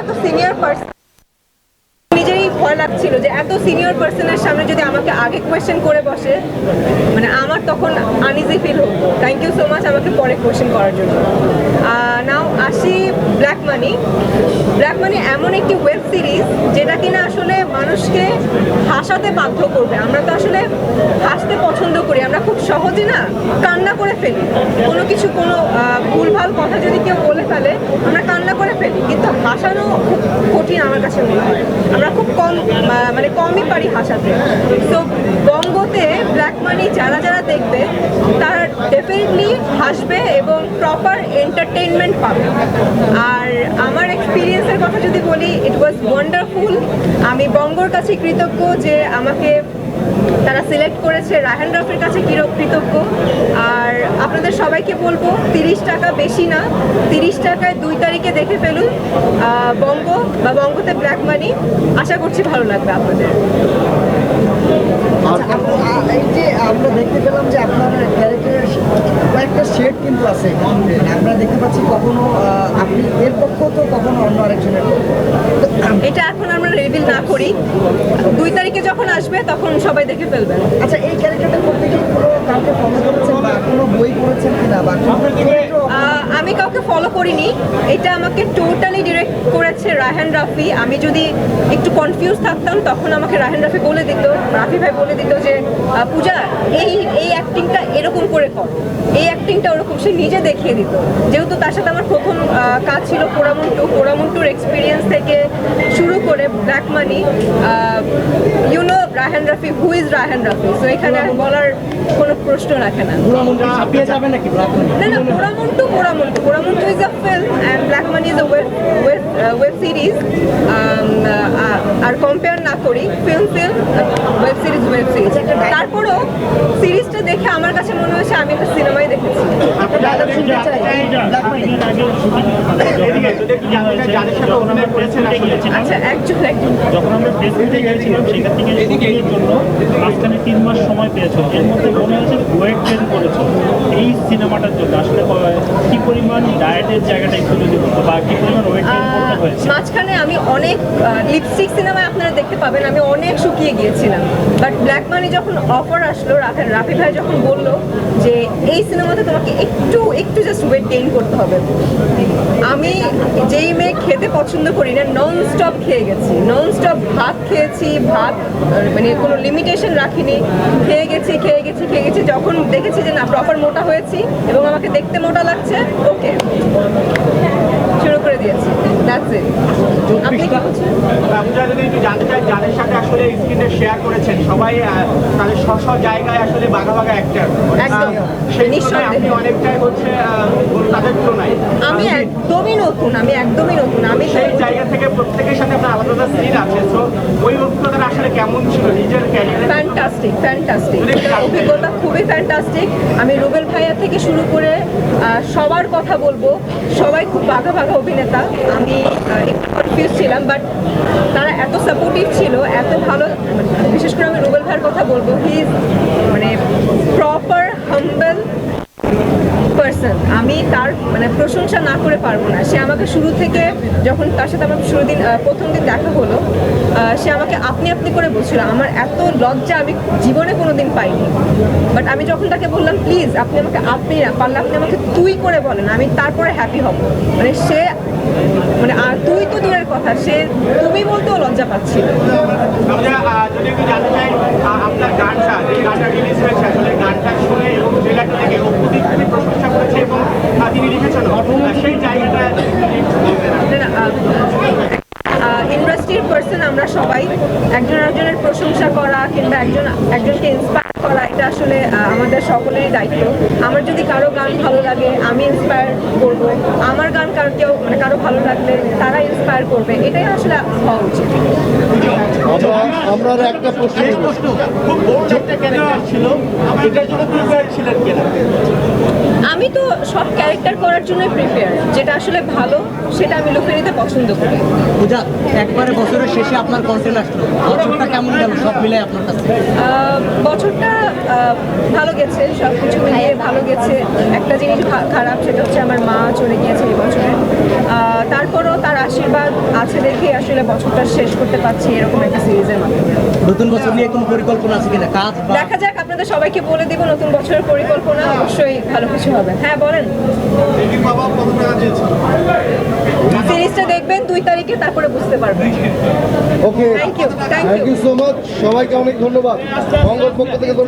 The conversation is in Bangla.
এত সিনিয়র পার্সন নিজেরই ভয় লাগছিল যে এত সিনিয়র পার্সনের সামনে যদি আমাকে আগে কোয়েশ্চেন করে বসে মানে আমার তখন আনইজি ফিল হতো। থ্যাংক ইউ সো মাচ আমাকে পরে কোয়েশ্চেন করার জন্য। নাও আসি ব্ল্যাক মানি ব্ল্যাক মানি এমন একটি ওয়েব সিরিজ যেটা কিনা আসলে মানুষকে হাসাতে বাধ্য করবে। আমরা তো সহজে না কান্না করে ফেলি। কোনো কিছু, কোনো ভুলভাল কথা যদি কেউ বলে ফেলে, আমরা কান্না করে ফেলি। কিন্তু হাসানো খুব কঠিন আমার কাছে মনে হয়। আমরা খুব কম মানে কমই পারি হাসাতে। তো বঙ্গতে ব্ল্যাক মানি যারা যারা দেখবে, তারা ডেফিনেটলি হাসবে এবং প্রপার এন্টারটেইনমেন্ট পাবে। আর আমার এক্সপিরিয়েন্সের কথা যদি বলি ইট ওয়াজ ওয়ান্ডারফুল আমি বঙ্গর কাছে কৃতজ্ঞ যে আমাকে তারা সিলেক্ট করেছে রায়হান রফির কাছে কৃতজ্ঞ? আর আপনাদের সবাইকে বলব তিরিশ টাকা বেশি না তিরিশ টাকায় দুই তারিখে দেখে ফেলুন বঙ্গ বা বঙ্গতে ব্ল্যাক মানি আশা করছি ভালো লাগবে আপনাদের। আচ্ছা, আপ- আ- এই যে আমরা দেখতে পেলাম যে আপনার শেড কিন্তু আছে আমরা দেখতে পাচ্ছি কখনো আপনি এর পক্ষ তো কখনো অন্য আরেকজনের এটা এখন আমরা রিভিল না করি। দুই তারিখে যখন আসবে তখন সবাই দেখে ফেলবেন আচ্ছা এই ক্যারেক্টারটা করতে কোনো কাউকে ফলো করেছেন বা কোনো বই পড়েছেন কিনা বা আমি কাউকে ফলো করিনি। এটা আমাকে টোটালি ডিরেক্ট করেছে রায়হান রাফি। আমি যদি একটু কনফিউজ থাকতাম তখন আমাকে রায়হান রাফি বলে দিত রাফি ভাই বলে দিত যে পূজা এই এই অ্যাক্টিংটা এরকম করে কর। এই অ্যাক্টিংটা ওরকম। সে নিজে দেখিয়ে দিত। যেহেতু তার সাথে আমার প্রথম কাজ ছিল পোড়ামন্টু পোড়ামন্টুর এক্সপিরিয়েন্স থেকে black money you know Raihan Rafi who is Raihan Rafi so এখানে আর বলার কোনো প্রশ্ন রাখে না। নাকি ব্ল্যাক না না পোড়ামন্টু পোড়ামন্টু পোড়ামন্টু is a film and black money is a web web web series R compare না করি film film web series web series তারপরেও সিরিজটা দেখে আমার কাছে মনে হয়েছে আমি একটা সিনেমাই দেখেছি। যখন আমরা ফেসবুকে গিয়েছিলাম সেখান থেকে শুটিংয়ের জন্য মাঝখানে তিন মাস সময় পেয়েছ এর মধ্যে মনে হচ্ছে ওয়েট গেন করেছ। এই সিনেমাটার জন্য আসলে কি পরিমাণ ডায়েটের জায়গাটা একটু যদি বলতো বা কি পরিমাণ ওয়েট গেন করতে হয়েছে? মাঝখানে আমি অনেক লিপস্টিক সিনেমায় আপনারা দেখতে পাবেন আমি অনেক শুকিয়ে গিয়েছিলাম। বাট ব্ল্যাক মানি যখন অফার আসলো রাফি রাফি ভাই যখন বলল যে এই সিনেমাতে তোমাকে একটু একটু একটু জাস্ট ওয়েট গেইন করতে হবে। আমি যেই মেয়ে খেতে পছন্দ করি না নন স্টপ খেয়ে গেছি। নন স্টপ ভাত খেয়েছি, ভাত মানে কোনো লিমিটেশন রাখিনি। খেয়ে গেছি খেয়ে গেছি খেয়ে গেছি, যখন দেখেছি যে না প্রপার মোটা হয়েছি এবং আমাকে দেখতে মোটা লাগছে ওকে শুরু করে দিয়েছি দ্যাটস ইট আপনি কি বলছেন আমরা যদি একটু জানতে চাই যাদের সাথে আসলে স্ক্রিনে শেয়ার করেছেন সবাই তাদের স্ব স্ব জায়গায় আসলে বাঘা বাঘা অ্যাক্টার সেই তুলনায় আপনি অনেকটাই হচ্ছে তাদের তুলনায়। আমি একদমই নতুন আমি একদমই নতুন আমি সেই জায়গা থেকে প্রত্যেকের সাথে আপনার আলাদা আলাদা সিন আছে তো ওই অভিজ্ঞতাটা আসলে কেমন ছিল নিজের ক্যারিয়ারে ফ্যান্টাস্টিক ফ্যান্টাস্টিক অভিজ্ঞতা খুবই ফ্যান্টাস্টিক আমি রুবেল ভাইয়া থেকে শুরু করে আহ, সবার কথা বলব। সবাই খুব বাঘা বাঘা অভিনেতা। আমি একটু কনফিউজ ছিলাম বাট তারা এত সাপোর্টিভ ছিল, এত ভালো, বিশেষ করে আমি রুবেল ভাইয়ের কথা বলব হি ইজ মানে প্রপার হাম্বল পার্সন আমি তার মানে প্রশংসা না করে পারব না। সে আমাকে শুরু থেকে যখন তার সাথে আমার শুরু দিন প্রথম দিন দেখা হলো সে আমাকে আপনি আপনি করে বলছিল, আমার এত লজ্জা আমি জীবনে কোনো দিন পাইনি। বাট আমি যখন তাকে বললাম প্লিজ আপনি আমাকে আপনি না, পারলে আপনি আমাকে তুই করে বলেন, আমি তারপরে হ্যাপি হব। মানে সে মানে আর তুই কথা সে তুমি বলতেও লজ্জা পাচ্ছিল আমরা আহ, যদি একটু জানতে চাই আপনার গানটা যে গানটা রিলিজ হয়েছে আসলে গানটা শুনে এবং ট্রেলারটা দেখে অপুদি খুবই প্রশংসা করেছে এবং তিনি লিখেছেন সেই জায়গাটা একটু বলবেন আপনি। ইন্ডাস্ট্রির পার্সন আমরা সবাই একজন একজনের প্রশংসা করা কিংবা একজন একজনকে ইন্সপায়ার করা এটা আসলে আমাদের সকলেরই দায়িত্ব আমার যদি কারও গান ভালো লাগে আমি ইন্সপায়ার করব আমার গান কারও কেউ মানে কারও ভালো লাগলে তারা ইন্সপায়ার করবে এটাই আসলে হওয়া উচিত। আমরা একটা প্রশ্ন খুব একটা ক্যারেক্টার ছিল এটার জন্য প্রিপেয়ার ছিলেন কিনা? আমি তো সব ক্যারেক্টার করার জন্যই প্রিপেয়ার যেটা আসলে ভালো সেটা আমি লুকে নিতে পছন্দ করি। পূজা একবারে বছরের শেষে আপনার কন্টেন্ট আসলো। বছরটা কেমন গেল? সব মিলে আপনার কাছে। আহ, বছরটা ভালো গেছে সব কিছু মিলিয়ে ভালো গেছে। একটা জিনিস খারাপ সেটা হচ্ছে আমার মা চলে গিয়েছে এই বছরে। তারপরও তার আশীর্বাদ আছে দেখেই আসলে বছরটা শেষ করতে পারছি এরকম একটা সিরিজের মাধ্যমে। নতুন বছর নিয়ে কোনো পরিকল্পনা আছে কিনা? কাজ দেখা যাক আপনাদের সবাইকে বলে দিব নতুন বছরের পরিকল্পনা অবশ্যই ভালো কিছু হবে। হ্যাঁ বলেন। সিরিজটা দেখবেন দুই তারিখে তারপরে বুঝতে পারবেন। Okay thank you thank you so much সবাইকে অনেক ধন্যবাদ। মঙ্গল পক্ষ থেকে ধন্যবাদ।